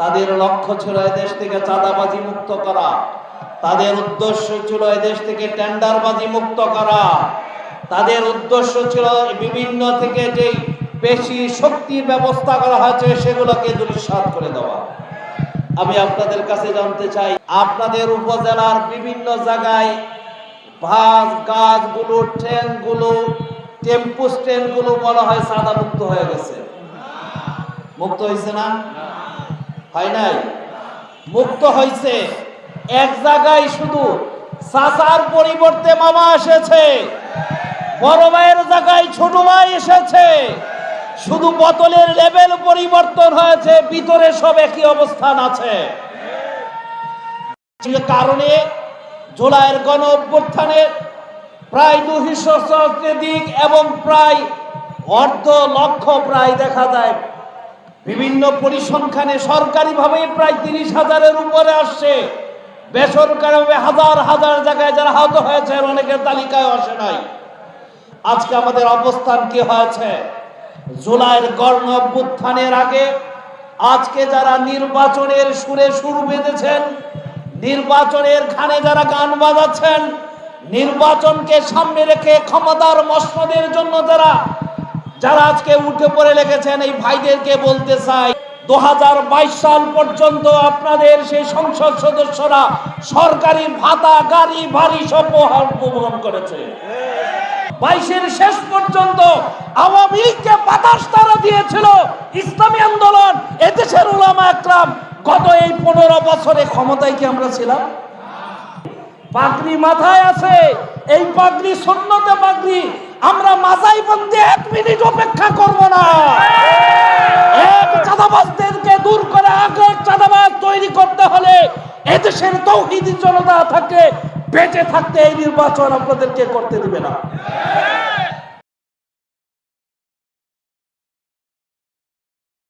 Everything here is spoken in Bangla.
তাদের লক্ষ্য ছিল দেশ থেকে চাঁদাবাজি মুক্ত করা। তাদের উদ্দেশ্য ছিল দেশ থেকে টেন্ডারবাজি মুক্ত করা। তাদের উদ্দেশ্য ছিল বিভিন্ন থেকে যে বেশি শক্তির ব্যবস্থা করা হয়েছে, সেগুলোকে দুলিশাত করে দেওয়া। আমি আপনাদের কাছে জানতে চাই, আপনাদের উপজেলার বিভিন্ন জায়গায় বাস গাছগুলো ট্রেনগুলো টেম্পু স্ট্যান্ডগুলো বলা হয় সাদা মুক্ত হয়ে গেছে। মুক্ত হয়েছে না? হয় নাই? মুক্ত হয়েছে এক জায়গায় শুধু চাচার পরিবর্তে মামা এসেছে। বড় ভাইয়ের জায়গায় ছোট ভাই এসেছে। শুধু বোতলের লেভেল পরিবর্তন হয়েছে, ভিতরে সব একই অবস্থান আছে। কারণে জুলাইয়ের গণ অভ্যুত্থানে প্রায় দুশো দিক এবং প্রায় অর্ধ লক্ষ প্রায় দেখা যায় বিভিন্ন পরিসংখ্যানে সরকারিভাবে প্রায় তিরিশ হাজারের উপরে আসছে। বেসরকারিভাবে হাজার হাজার জায়গায় যারা আহত হয়েছে অনেকের তালিকায় আসে নাই। আজকে আমাদের অবস্থান কি হয়েছে? জুলাইয়ের গণ অভ্যুত্থানের আগে আজকে যারা নির্বাচনের সুরে সুর বেঁধেছেন, নির্বাচনের খানে যারা গান বাজাচ্ছেন, নির্বাচনকে সামনে রেখে ক্ষমতার মসনদের জন্য যারা যারা আজকে উঠে পড়ে লেগেছেন এই ভাইদেরকে বলতে চাই দু সাল পর্যন্ত আপনাদের সেই সংসদ সদস্যরা সরকারি ভাতা, গাড়ি, বাড়ি সব উপভোগ করেছে। বাইশের শেষ পর্যন্ত আওয়ামী লীগকে বাতাস তারা দিয়েছিল ইসলামী আন্দোলন, এদেশের উলামা একরাম। গত এই পনেরো বছরে ক্ষমতায় কি আমরা ছিলাম? পাগড়ি মাথায় আছে। এই পাগড়ি সন্ন্যতে পাগড়ি। আমরা মাজাই বন্ধে এক মিনিট অপেক্ষা করব না। এক চাঁদাবাজদেরকে দূর করে আগে চাঁদাবাজ তৈরি করতে হলে এদেশের তৌহিদি জনতা থাকে, বেঁচে থাকতে এই নির্বাচন আপনাদেরকে করতে দিবে না।